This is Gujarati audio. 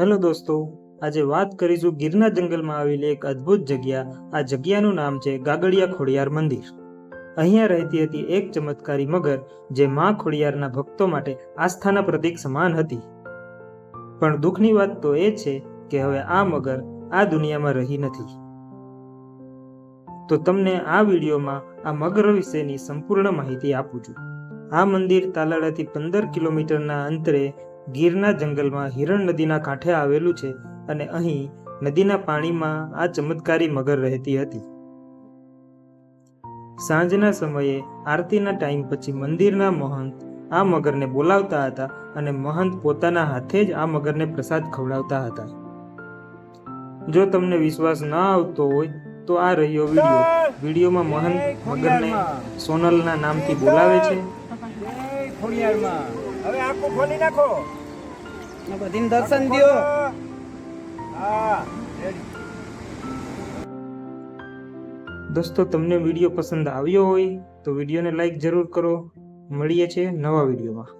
હેલો દોસ્તો, આજે વાત કરીશું ગીરના જંગલમાં આવેલી એક અદ્ભુત જગ્યા. આ જગ્યાનું નામ છે ગાગડિયા ખોડિયાર મંદિર. અહીંયા રહેતી હતી એક ચમત્કારી મગર, જે મા ખોડિયારના ભક્તો માટે આસ્થાના પ્રતીક સમાન હતી. પણ દુઃખની વાત તો એ છે કે હવે આ મગર આ દુનિયામાં રહી નથી. તો તમને આ વિડીયોમાં આ મગર વિશેની સંપૂર્ણ માહિતી આપું છું. આ મંદિર તાલાળાથી પંદર કિલોમીટરના અંતરે ગીરના જંગલમાં હિરણ નદીના કાંઠે આવેલું છે અને અહીં નદીના પાણીમાં આ ચમત્કારી મગર રહેતી હતી. સાંજના સમયે આરતીના ટાઈમ પછી મંદિરના મહંત આ મગરને બોલાવતા હતા અને મહંત પોતાના હાથે જ આ મગરને પ્રસાદ ખવડાવતા હતા. જો તમને વિશ્વાસ ના આવતો હોય તો આ રહ્યો વીડિયો. વિડીયોમાં મહંત મગરને સોનલના નામથી બોલાવે છે. હવે આંખો ખોલી નાખો. બધીને દર્શન દો દોસ્તો, તમને વીડિયો પસંદ આવ્યો હોય તો વિડીયોને લાઈક જરૂર કરો. મળીએ છીએ નવા વિડીયોમાં.